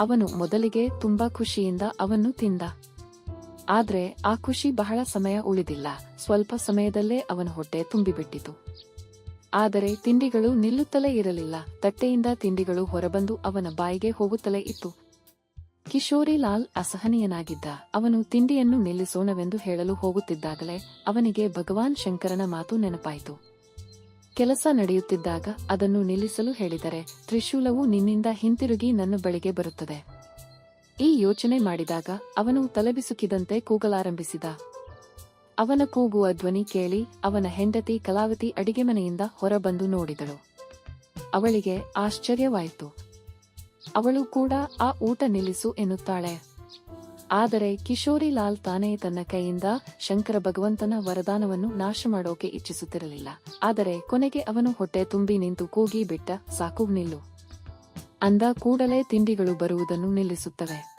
ಅವನು ಮೊದಲಿಗೆ ತುಂಬಾ ಖುಷಿಯಿಂದ ಅವನ್ನು ತಿಂದ. ಆದ್ರೆ ಆ ಖುಷಿ ಬಹಳ ಸಮಯ ಉಳಿದಿಲ್ಲ. ಸ್ವಲ್ಪ ಸಮಯದಲ್ಲೇ ಅವನ ಹೊಟ್ಟೆ ತುಂಬಿಬಿಟ್ಟಿತು. ಆದರೆ ತಿಂಡಿಗಳು ನಿಲ್ಲುತ್ತಲೇ ಇರಲಿಲ್ಲ. ತಟ್ಟೆಯಿಂದ ತಿಂಡಿಗಳು ಹೊರಬಂದು ಅವನ ಬಾಯಿಗೆ ಹೋಗುತ್ತಲೇ ಇತ್ತು. ಕಿಶೋರಿ ಲಾಲ್ ಅಸಹನೀಯನಾಗಿದ್ದ. ಅವನು ತಿಂಡಿಯನ್ನು ನಿಲ್ಲಿಸೋಣವೆಂದು ಹೇಳಲು ಹೋಗುತ್ತಿದ್ದಾಗಲೇ ಅವನಿಗೆ ಭಗವಾನ್ ಶಂಕರನ ಮಾತು ನೆನಪಾಯಿತು. ಕೆಲಸ ನಡೆಯುತ್ತಿದ್ದಾಗ ಅದನ್ನು ನಿಲ್ಲಿಸಲು ಹೇಳಿದರೆ, ತ್ರಿಶೂಲವು ನಿನ್ನಿಂದ ಹಿಂತಿರುಗಿ ನನ್ನ ಬಳಿಗೆ ಬರುತ್ತದೆ. ಈ ಯೋಚನೆ ಮಾಡಿದಾಗ ಅವನು ತಲೆಬಿಸುಕಿದಂತೆ ಕೂಗಲಾರಂಭಿಸಿದ. ಅವನ ಕೂಗುವ ಧ್ವನಿ ಕೇಳಿ ಅವನ ಹೆಂಡತಿ ಕಲಾವತಿ ಅಡಿಗೆ ಮನೆಯಿಂದ ಹೊರಬಂದು ನೋಡಿದಳು. ಅವಳಿಗೆ ಆಶ್ಚರ್ಯವಾಯಿತು. ಅವಳು ಕೂಡ ಆ ಊಟ ನಿಲ್ಲಿಸು ಎನ್ನುತ್ತಾಳೆ. ಆದರೆ ಕಿಶೋರಿ ಲಾಲ್ ತಾನೇ ತನ್ನ ಕೈಯಿಂದ ಶಂಕರ ಭಗವಂತನ ವರದಾನವನ್ನು ನಾಶ ಮಾಡೋಕೆ ಇಚ್ಛಿಸುತ್ತಿರಲಿಲ್ಲ. ಆದರೆ ಕೊನೆಗೆ ಅವನು ಹೊಟ್ಟೆ ತುಂಬಿ ನಿಂತು ಕೂಗಿ ಬಿಟ್ಟ, ಸಾಕು, ನಿಲ್ಲು ಅಂದ ಕೂಡಲೇ ತಿಂಡಿಗಳು ಬರುವುದನ್ನು ನಿಲ್ಲಿಸುತ್ತವೆ.